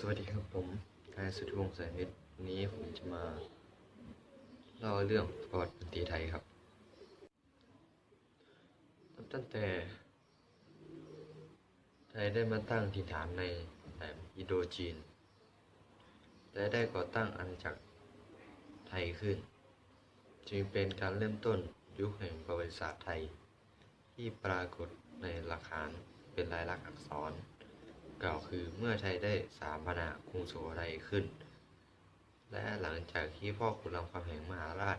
สวัสดีครับผมนายสุทธิวงศ์สายเพชรวันนี้ผมจะมาเล่าเรื่องประวัติดนตรีไทยครับ ตั้งแต่ ไทยได้มาตั้งถิ่นฐานในแถบอินโดจีน และได้ก่อตั้งอาณาจักรไทยขึ้น จึงเป็นการเริ่มต้นยุคแห่งประวัติศาสตร์ไทย ที่ปรากฏในหลักฐานเป็นลายลักษณ์อักษร กล่าวคือเมื่อไทยได้สถาปนากรุงสุโขทัยขึ้น และหลังจากที่พ่อขุนรามคำแหงมหาราช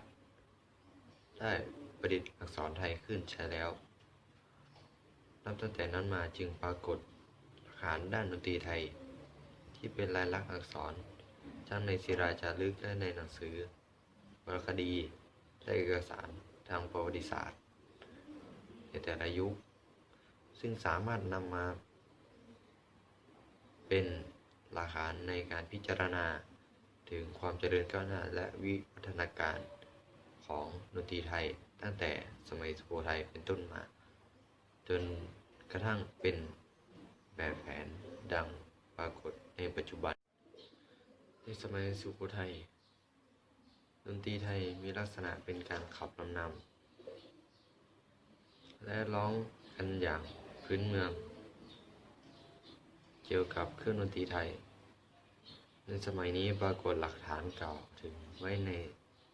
ได้ประดิษฐ์อักษรไทยขึ้นใช้แล้ว นับตั้งแต่นั้นมาจึงปรากฏฐานด้านดนตรีไทย ที่เป็นลายลักษณ์อักษรทั้งในศิราจารึกและในหนังสือวรรณคดีและเอกสารทางประวัติศาสตร์ในแต่ละยุค ซึ่งสามารถนำมา เป็นหลักฐานในการพิจารณา ถึงความเจริญก้าวหน้าและวิวัฒนาการของดนตรีไทยตั้งแต่สมัยสุโขทัยเป็นต้นมา จนกระทั่งเป็นแบบแผนดังปรากฏในปัจจุบัน ในสมัยสุโขทัยดนตรีไทยมีลักษณะเป็นการขับลำนำและร้องกันอย่างพื้นเมือง เกี่ยวกับเครื่องดนตรีไทย ในสมัยนี้ปรากฏหลักฐานเก่าถึงไว้ใน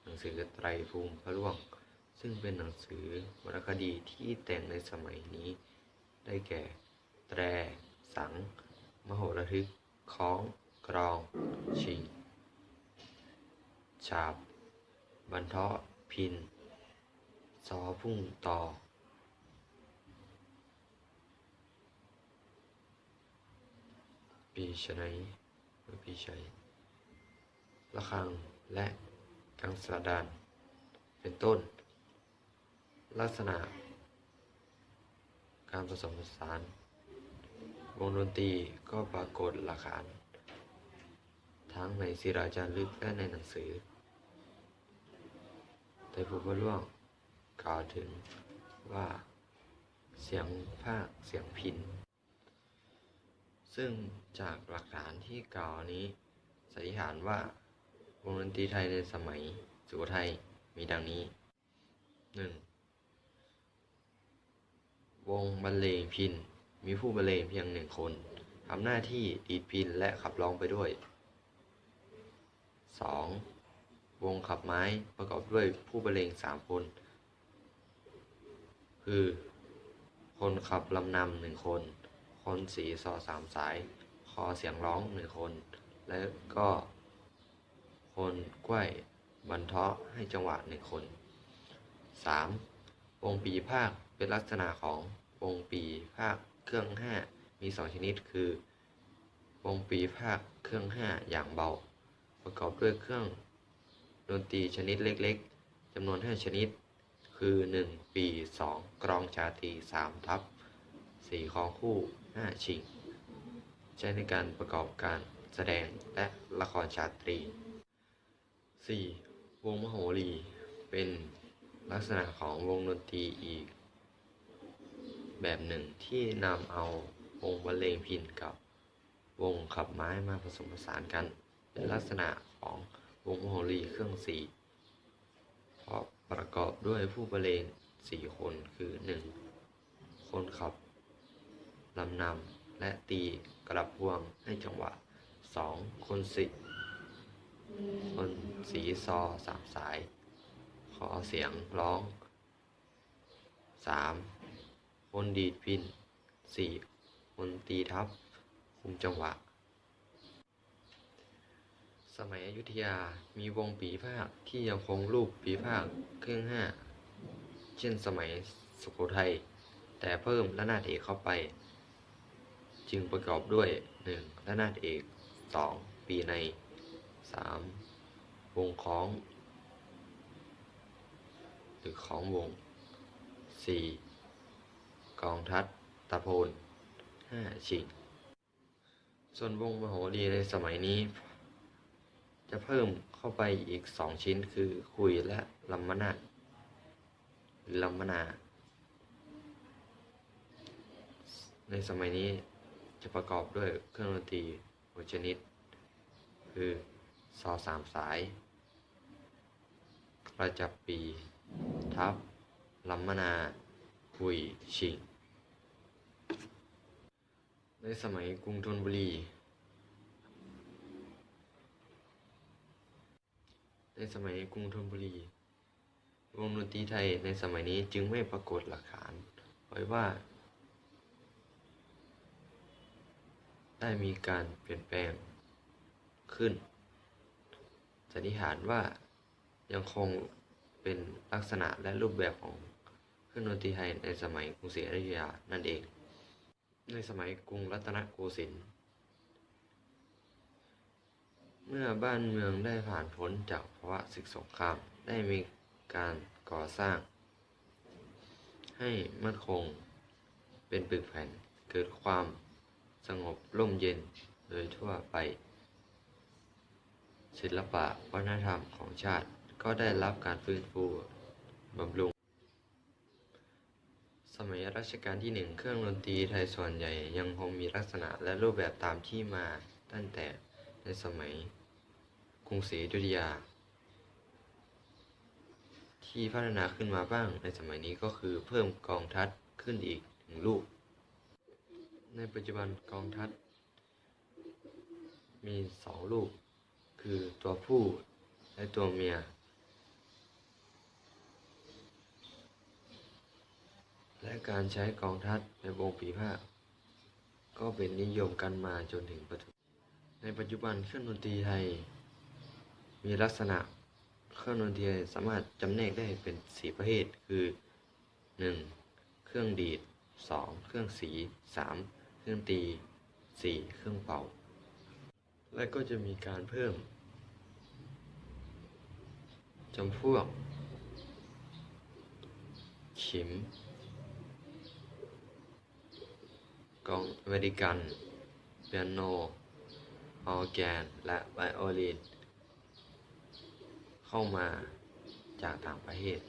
หนังสือไตรภูมิพระร่วง ซึ่งเป็นหนังสือวรรณคดีที่แต่งในสมัยนี้ ได้แก่ แตร สัง มโหระทึกคล้อง กรอง ชิง ฉาบ บรรเทาะพินซอพุ่งต่อ ปีชนัยหรือปีชัยระฆังและกังสาดานเป็นต้น ลักษณะ การผสมผสานวงดนตรีก็ปรากฏหลักฐาน ทั้งในศิราจารึกและในหนังสือแต่ผู้บร่วงกล่าวถึงว่าเสียงภาคเสียงพิน ซึ่งจากหลักฐานที่กล่าวนี้สันนิษฐานว่าวงดนตรีไทยในสมัยสุโขทัยมีดังนี้ 1. วงบรรเลงพินมีผู้บรรเลงเพียงหนึ่งคนทำหน้าที่ดีดพินและขับร้องไปด้วย 2. วงขับไม้ประกอบด้วยผู้บรรเลงสามคน คือ คนขับลำนำหนึ่งคน คนสีซอสามสาย คอเสียงร้องหนึ่งคน และก็ คนกล้วยบรรเทาะให้จังหวะหนึ่งคน 3. วงปีภาคเป็นลักษณะของวงปีภาคเครื่องห้ามีสองชนิดคือ วงปีภาคเครื่องห้าอย่างเบา ประกอบด้วยเครื่องดนตรีชนิดเล็กๆจำนวน 5 ชนิด คือ 1 ปี 2 กรองชาตรี3ทับ4ของคู่ 5 ชิง ใช้ในการประกอบการแสดงและละครชาตรี 4. วงมโหรี เป็นลักษณะของวงดนตรีอีก แบบหนึ่งที่นำเอาวงบรรเลงพินกับวงขับไม้มาผสมผสานกันเป็นลักษณะของวงมโหรีเครื่องสี่เพราะประกอบด้วยผู้บรรเลงสี่คนคือ 1. คนขับ ลำนำและตีกระพวงให้จังหวะ 2. คนสิคนสีซอสามสาย ขอเสียงร้อง 3. คนดีดพิน 4. คนตีทับ คุมจังหวะ สมัยอยุธยามีวงปีภาคที่ยังคงรูปปีภาคเครื่องห้า เช่นสมัยสุโขทัยแต่เพิ่มระนาดเอกเข้าไป จึงประกอบด้วย 1. ระนาดเอก 2. ปีใน 3. วงคล้อง หรือของวง 4. กองทัดตะโพน 5. ชิง ส่วนวงมโหรีในสมัยนี้ จะเพิ่มเข้าไปอีก 2 ชิ้นคือคุยและลัมมนาหรือลัมมนาในสมัยนี้ จะประกอบด้วยเครื่องดนตรีหัวชนิด คือซอสามสายกระจับปี ทับลัมมนาคุยชิง ในสมัยกรุงธนบุรี ในสมัยกรุงธนบุรีวงดนตรีไทยในสมัยนี้จึงไม่ปรากฏหลักฐานไว้ว่า ได้มีการเปลี่ยนแปลงขึ้น สันนิษฐานว่ายังคงเป็นลักษณะและรูปแบบของเครื่องดนตรีไทยในสมัยกรุงศรีอยุธยานั่นเอง ในสมัยกรุงรัตนโกสินทร์เมื่อบ้านเมืองได้ผ่านพ้นจากภาวะศึกสงครามได้มีการก่อสร้าง ให้มั่นคงเป็นปึกแผ่นเกิดความ สงบร่มเย็นโดยทั่วไป ศิลปะวัฒนธรรมของชาติก็ได้รับการฟื้นฟูบำรุง สมัยรัชกาลที่หนึ่งเครื่องดนตรีไทยส่วนใหญ่ยังคงมีลักษณะและรูปแบบตามที่มาตั้งแต่ในสมัยกรุงศรีอยุธยา ที่พัฒนาขึ้นมาบ้างในสมัยนี้ก็คือเพิ่มกองทัดขึ้นอีกหนึ่งลูก ในปัจจุบันกองทัดมีสองลูก คือตัวผู้และตัวเมีย และการใช้กองทัดในวงปีพาก็เป็นนิยมกันมาจนถึงปัจจุบันในปัจจุบันเครื่องดนตรีไทย มีลักษณะเครื่องดนตรีสามารถจำแนกได้เป็นสีประเภทคือ 1. เครื่องดีด 2. เครื่องสี 3. เครื่องตี 4. เครื่องเป่า และก็จะมีการเพิ่มจำพวกขิมกองอเมริกันเปียโนออร์แกน และไวโอลิน เข้ามาจากต่างประเทศ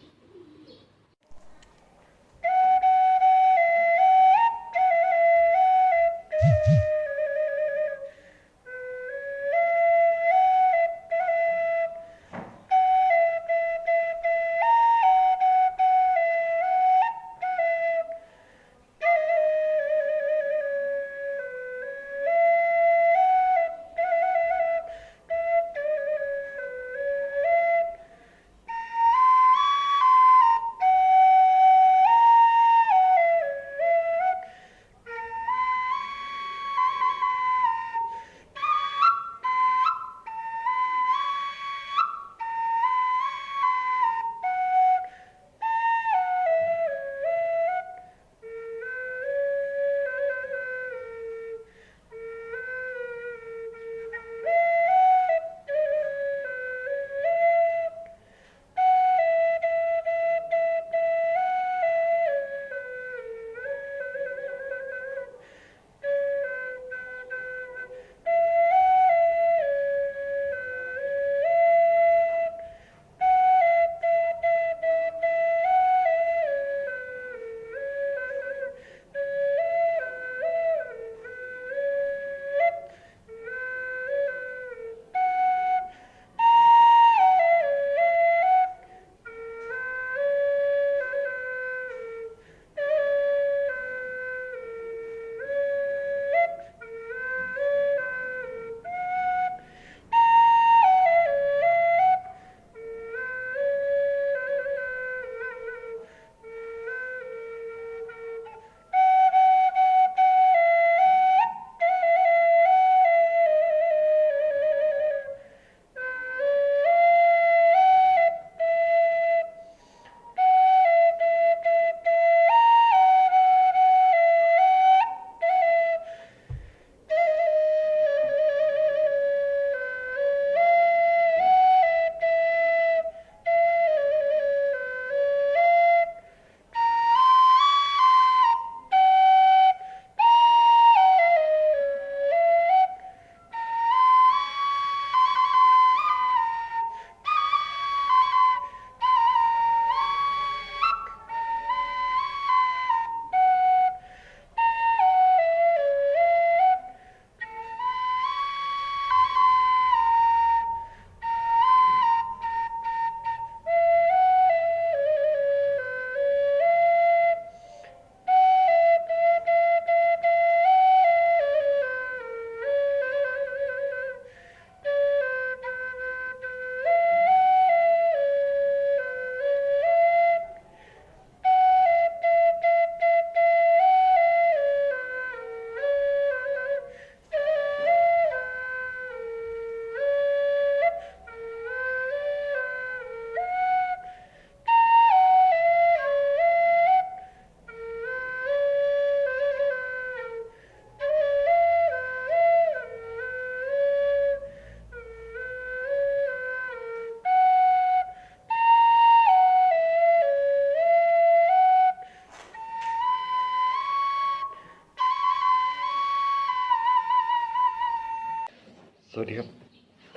สวัสดีครับ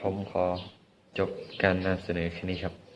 ผมขอจบการนำเสนอแค่นี้ครับ